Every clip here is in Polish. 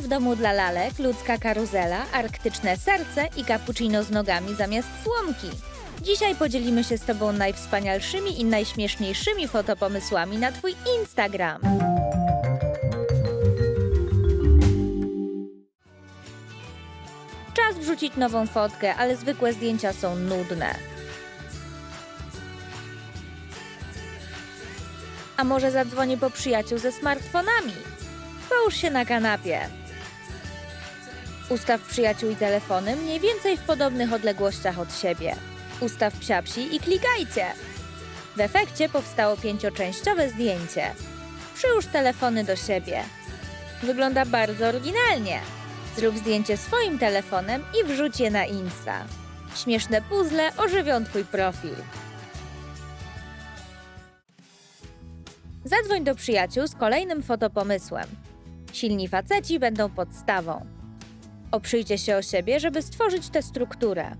W domu dla lalek, ludzka karuzela, arktyczne serce i cappuccino z nogami zamiast słomki. Dzisiaj podzielimy się z Tobą najwspanialszymi i najśmieszniejszymi fotopomysłami na Twój Instagram. Czas wrzucić nową fotkę, ale zwykłe zdjęcia są nudne. A może zadzwonię po przyjaciół ze smartfonami? Połóż się na kanapie. Ustaw przyjaciół i telefony mniej więcej w podobnych odległościach od siebie. Ustaw psiapsi i klikajcie. W efekcie powstało pięcioczęściowe zdjęcie. Przyłóż telefony do siebie. Wygląda bardzo oryginalnie. Zrób zdjęcie swoim telefonem i wrzuć je na Insta. Śmieszne puzzle ożywią Twój profil. Zadzwoń do przyjaciół z kolejnym fotopomysłem. Silni faceci będą podstawą. Oprzyjcie się o siebie, żeby stworzyć tę strukturę.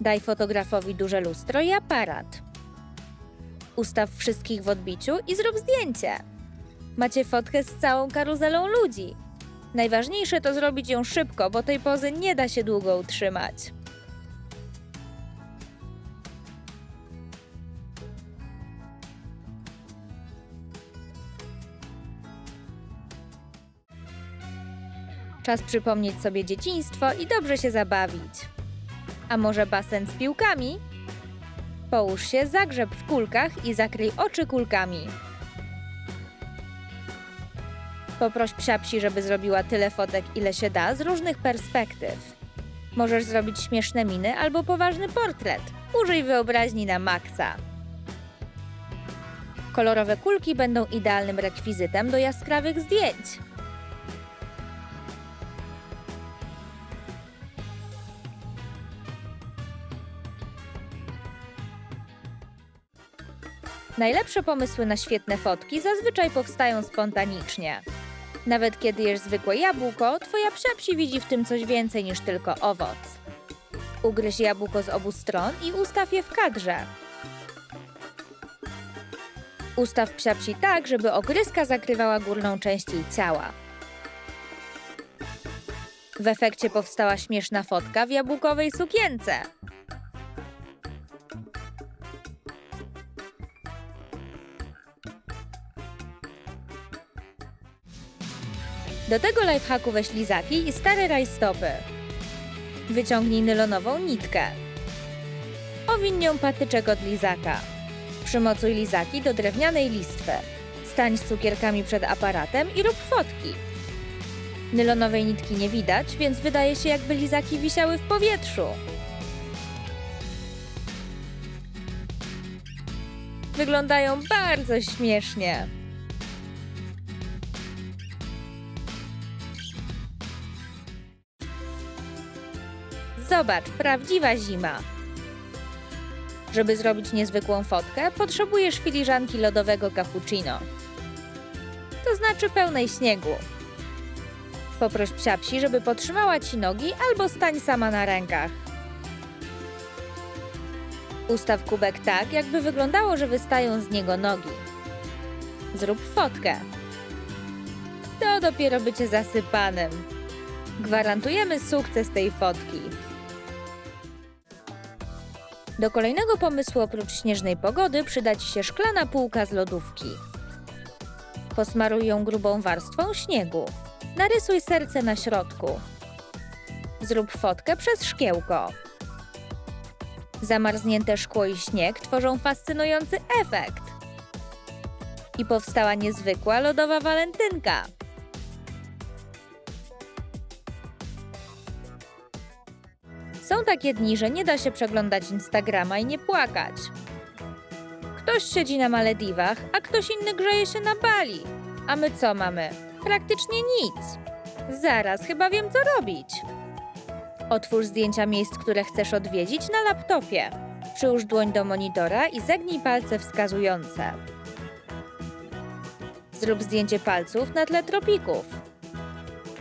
Daj fotografowi duże lustro i aparat. Ustaw wszystkich w odbiciu i zrób zdjęcie. Macie fotkę z całą karuzelą ludzi. Najważniejsze to zrobić ją szybko, bo tej pozy nie da się długo utrzymać. Czas przypomnieć sobie dzieciństwo i dobrze się zabawić. A może basen z piłkami? Połóż się, zagrzeb w kulkach i zakryj oczy kulkami. Poproś psiapsi, żeby zrobiła tyle fotek, ile się da, z różnych perspektyw. Możesz zrobić śmieszne miny albo poważny portret. Użyj wyobraźni na maksa. Kolorowe kulki będą idealnym rekwizytem do jaskrawych zdjęć. Najlepsze pomysły na świetne fotki zazwyczaj powstają spontanicznie. Nawet kiedy jesz zwykłe jabłko, twoja psiapsi widzi w tym coś więcej niż tylko owoc. Ugryź jabłko z obu stron i ustaw je w kadrze. Ustaw psiapsi tak, żeby ogryzka zakrywała górną część jej ciała. W efekcie powstała śmieszna fotka w jabłkowej sukience. Do tego lifehacku weź lizaki i stare rajstopy. Wyciągnij nylonową nitkę. Owiń nią patyczek od lizaka. Przymocuj lizaki do drewnianej listwy. Stań z cukierkami przed aparatem i rób fotki. Nylonowej nitki nie widać, więc wydaje się jakby lizaki wisiały w powietrzu. Wyglądają bardzo śmiesznie. Zobacz, prawdziwa zima. Żeby zrobić niezwykłą fotkę, potrzebujesz filiżanki lodowego cappuccino. To znaczy pełnej śniegu. Poproś psiapsi, żeby potrzymała ci nogi albo stań sama na rękach. Ustaw kubek tak, jakby wyglądało, że wystają z niego nogi. Zrób fotkę. To dopiero bycie zasypanym. Gwarantujemy sukces tej fotki. Do kolejnego pomysłu oprócz śnieżnej pogody przyda Ci się szklana półka z lodówki. Posmaruj ją grubą warstwą śniegu. Narysuj serce na środku. Zrób fotkę przez szkiełko. Zamarznięte szkło i śnieg tworzą fascynujący efekt. I powstała niezwykła lodowa walentynka. Takie dni, że nie da się przeglądać Instagrama i nie płakać. Ktoś siedzi na Malediwach, a ktoś inny grzeje się na Bali. A my co mamy? Praktycznie nic. Zaraz, chyba wiem co robić. Otwórz zdjęcia miejsc, które chcesz odwiedzić na laptopie. Przyłóż dłoń do monitora i zegnij palce wskazujące. Zrób zdjęcie palców na tle tropików.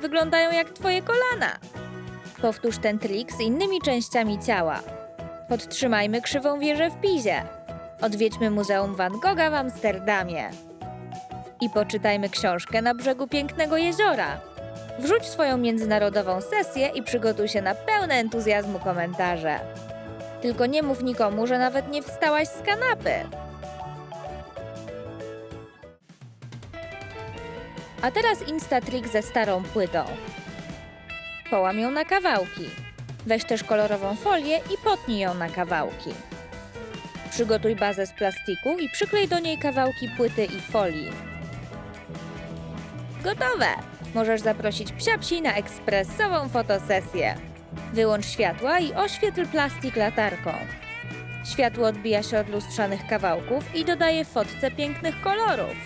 Wyglądają jak twoje kolana. Powtórz ten trik z innymi częściami ciała. Podtrzymajmy krzywą wieżę w Pizie. Odwiedźmy Muzeum Van Gogha w Amsterdamie. I poczytajmy książkę na brzegu pięknego jeziora. Wrzuć swoją międzynarodową sesję i przygotuj się na pełne entuzjazmu komentarze. Tylko nie mów nikomu, że nawet nie wstałaś z kanapy. A teraz Instatrik ze starą płytą. Połam ją na kawałki. Weź też kolorową folię i potnij ją na kawałki. Przygotuj bazę z plastiku i przyklej do niej kawałki płyty i folii. Gotowe! Możesz zaprosić psiapsi na ekspresową fotosesję. Wyłącz światła i oświetl plastik latarką. Światło odbija się od lustrzanych kawałków i dodaje fotce pięknych kolorów.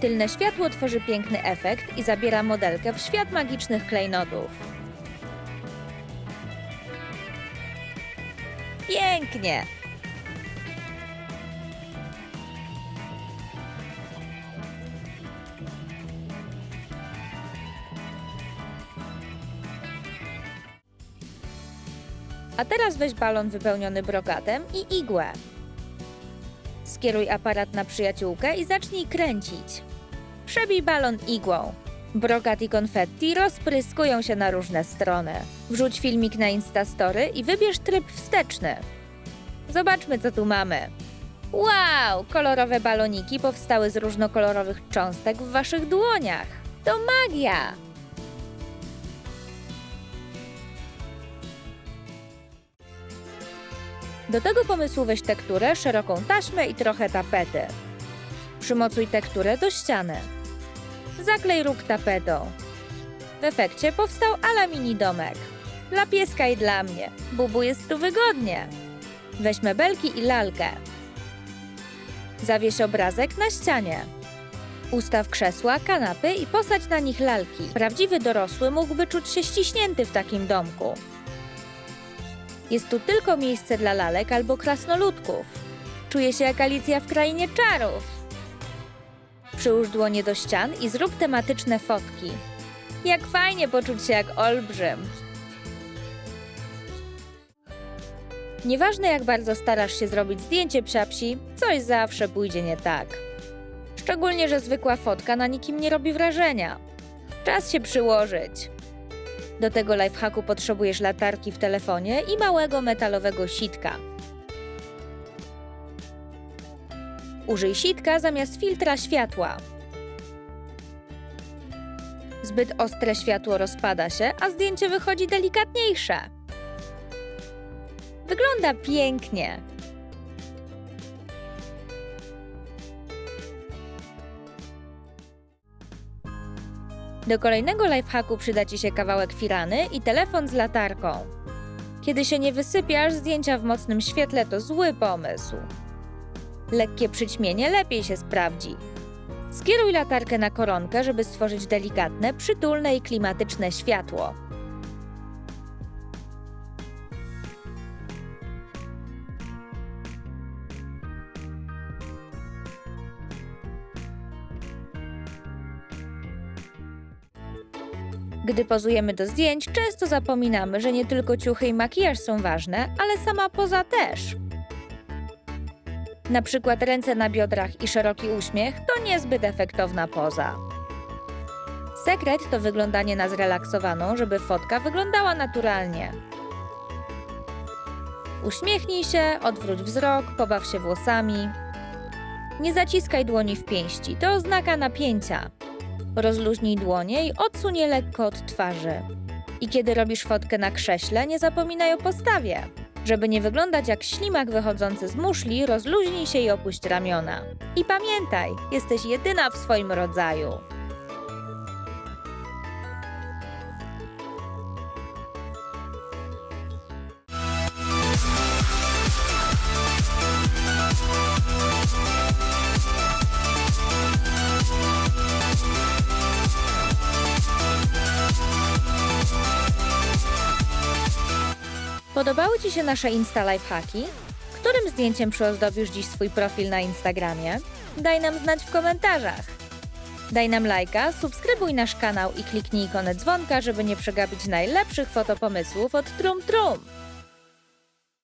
Tylne światło tworzy piękny efekt i zabiera modelkę w świat magicznych klejnotów. Pięknie! A teraz weź balon wypełniony brokatem i igłę. Skieruj aparat na przyjaciółkę i zacznij kręcić. Przebij balon igłą. Brokat i konfetti rozpryskują się na różne strony. Wrzuć filmik na Instastory i wybierz tryb wsteczny. Zobaczmy, co tu mamy. Wow! Kolorowe baloniki powstały z różnokolorowych cząstek w waszych dłoniach. To magia! Do tego pomysłu weź tekturę, szeroką taśmę i trochę tapety. Przymocuj tekturę do ściany. Zaklej róg tapetą. W efekcie powstał ala mini domek. Dla pieska i dla mnie. Bubu jest tu wygodnie. Weź mebelki i lalkę. Zawieś obrazek na ścianie. Ustaw krzesła, kanapy i posadź na nich lalki. Prawdziwy dorosły mógłby czuć się ściśnięty w takim domku. Jest tu tylko miejsce dla lalek albo krasnoludków. Czuję się jak Alicja w krainie czarów. Przyłóż dłonie do ścian i zrób tematyczne fotki. Jak fajnie poczuć się jak olbrzym. Nieważne jak bardzo starasz się zrobić zdjęcie psiapsi, coś zawsze pójdzie nie tak. Szczególnie, że zwykła fotka na nikim nie robi wrażenia. Czas się przyłożyć. Do tego lifehacku potrzebujesz latarki w telefonie i małego metalowego sitka. Użyj sitka zamiast filtra światła. Zbyt ostre światło rozpada się, a zdjęcie wychodzi delikatniejsze. Wygląda pięknie. Do kolejnego lifehacku przyda Ci się kawałek firany i telefon z latarką. Kiedy się nie wysypiasz, zdjęcia w mocnym świetle to zły pomysł. Lekkie przyćmienie lepiej się sprawdzi. Skieruj latarkę na koronkę, żeby stworzyć delikatne, przytulne i klimatyczne światło. Gdy pozujemy do zdjęć, często zapominamy, że nie tylko ciuchy i makijaż są ważne, ale sama poza też. Na przykład ręce na biodrach i szeroki uśmiech to niezbyt efektowna poza. Sekret to wyglądanie na zrelaksowaną, żeby fotka wyglądała naturalnie. Uśmiechnij się, odwróć wzrok, pobaw się włosami. Nie zaciskaj dłoni w pięści, to oznaka napięcia. Rozluźnij dłonie i odsuń je lekko od twarzy. I kiedy robisz fotkę na krześle, nie zapominaj o postawie. Żeby nie wyglądać jak ślimak wychodzący z muszli, rozluźnij się i opuść ramiona. I pamiętaj, jesteś jedyna w swoim rodzaju. Podobały Ci się nasze Insta Lifehacki? Którym zdjęciem przyozdobisz dziś swój profil na Instagramie? Daj nam znać w komentarzach. Daj nam lajka, subskrybuj nasz kanał i kliknij ikonę dzwonka, żeby nie przegapić najlepszych fotopomysłów od Trum Trum.